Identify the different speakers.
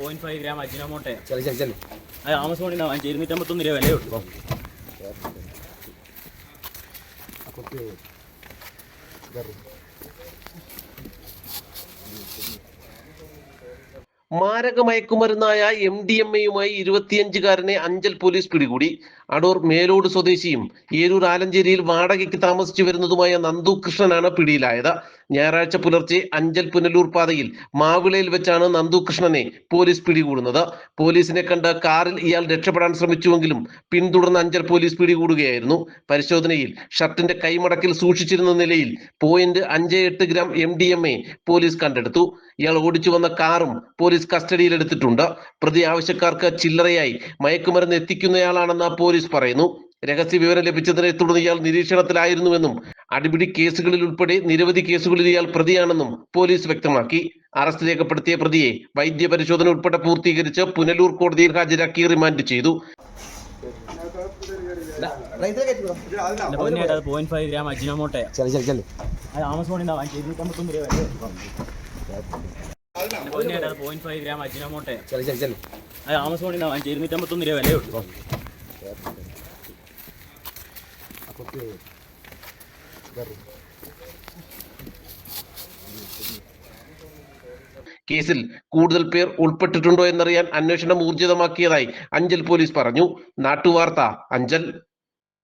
Speaker 1: Point five gram അജിനോമോട്ടെ.
Speaker 2: ചല ചല ചല.
Speaker 1: അത് ആമസോണിൽ നിന്ന് വാങ്ങിച്ചു ഇരുന്നൂറ്റമ്പത്തൊന്ന് രൂപ വിലയേ ഉള്ളൂ.
Speaker 3: മാരക മയക്കുമരുന്നായ എം ഡി എം എയുമായി ഇരുപത്തിയഞ്ചുകാരനെ അഞ്ചൽ പോലീസ് പിടികൂടി. അടൂർ മേലോട് സ്വദേശിയും ഏരൂർ ആലഞ്ചേരിയിൽ വാടകയ്ക്ക് താമസിച്ചു വരുന്നതുമായ നന്ദു കൃഷ്ണനാണ് പിടിയിലായത്. ഞായറാഴ്ച പുലർച്ചെ അഞ്ചൽ പുനലൂർ പാതയിൽ മാവിളയിൽ വെച്ചാണ് നന്ദുകൃഷ്ണനെ പോലീസ് പിടികൂടുന്നത്. പോലീസിനെ കണ്ട് കാറിൽ ഇയാൾ രക്ഷപ്പെടാൻ ശ്രമിച്ചുവെങ്കിലും പിന്തുടർന്ന് അഞ്ചൽ പോലീസ് പിടികൂടുകയായിരുന്നു. പരിശോധനയിൽ ഷർട്ടിന്റെ കൈമടക്കിൽ സൂക്ഷിച്ചിരുന്ന നിലയിൽ പോയിന്റ് അഞ്ച് എട്ട് gram M D M A police കണ്ടെടുത്തു. ഇയാൾ ഓടിച്ചു വന്ന കാറും പോലീസ് കസ്റ്റഡിയിലെടുത്തിട്ടുണ്ട് പ്രതി ആവശ്യക്കാർക്ക് ചില്ലറയായി മയക്കുമരുന്ന് എത്തിക്കുന്നയാളാണെന്ന് പോലീസ് പറയുന്നു. രഹസ്യ വിവരം ലഭിച്ചതിനെ തുടർന്ന് ഇയാൾ നിരീക്ഷണത്തിലായിരുന്നുവെന്നും അടിപിടി കേസുകളിൽ ഉൾപ്പെടെ നിരവധി കേസുകളിൽ ഇയാൾ പ്രതിയാണെന്നും പോലീസ് വ്യക്തമാക്കി. അറസ്റ്റ് രേഖപ്പെടുത്തിയ പ്രതിയെ വൈദ്യ പരിശോധന ഉൾപ്പെടെ പൂർത്തീകരിച്ച് പുനലൂർ കോടതിയിൽ ഹാജരാക്കി റിമാൻഡ് ചെയ്തു.
Speaker 1: ആമസോണിൽ ഇരുന്നൂറ്റമ്പത്തൊന്ന് രൂപ
Speaker 3: കേസിൽ കൂടുതൽ പേർ ഉൾപ്പെട്ടിട്ടുണ്ടോ എന്നറിയാൻ അന്വേഷണം ഊർജിതമാക്കിയതായി അഞ്ചൽ പോലീസ് പറഞ്ഞു. നാട്ടുവാർത്ത അഞ്ചൽ.